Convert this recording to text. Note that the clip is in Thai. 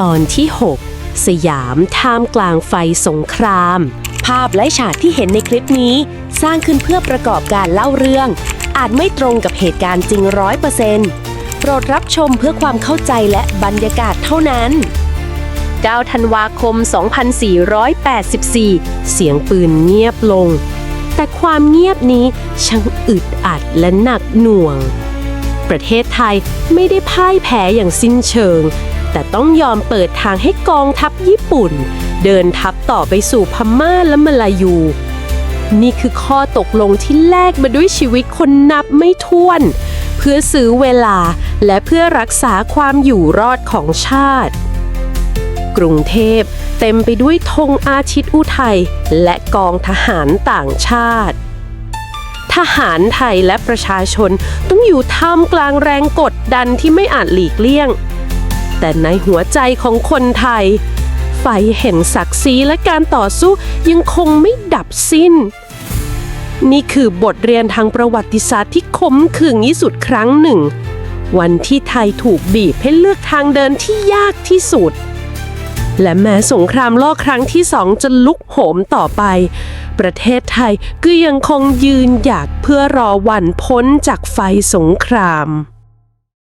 ตอนที่ 6 สยามท่ามกลางไฟสงคราม ภาพและฉากที่เห็นในคลิปนี้ สร้างขึ้นเพื่อประกอบการเล่าเรื่อง อาจไม่ตรงกับเหตุการณ์จริงร้อยเปอร์เซนต์โปรดรับชมเพื่อความเข้าใจและบรรยากาศเท่านั้น 9 ธันวาคม 2484 เสียงปืนเงียบลง แต่ความเงียบนี้ช่างอึดอัดและหนักหน่วง ประเทศไทยไม่ได้พ่ายแพ้อย่างสิ้นเชิง แต่ต้องยอมเปิดทางให้กองทัพญี่ปุ่น เดินทัพต่อไปสู่พม่าและมาลายู นี่คือข้อตกลงที่แลกมาด้วยชีวิตคนนับไม่ถ้วน เพื่อซื้อเวลาและเพื่อรักษาความอยู่รอดของชาติ กรุงเทพเต็มไปด้วยธงอาทิตอุทัยและกองทหารต่างชาติทหารไทยและประชาชนต้องอยู่ท่ามกลางแรงกดดันที่ไม่อาจหลีกเลี่ยง แต่ในหัวใจของคนไทย ไฟเห็นศักดิ์ศรีและการต่อสู้ยังคงไม่ดับสิ้น นี่คือบทเรียนทางประวัติศาสตร์ที่คมขึงที่สุดครั้งหนึ่ง วันที่ไทยถูกบีบให้เลือกทางเดินที่ยากที่สุด และแม้สงครามโลกครั้งที่สองจะลุกโหมต่อไป ประเทศไทยก็ยังคงยืนหยัดเพื่อรอวันพ้นจากไฟสงคราม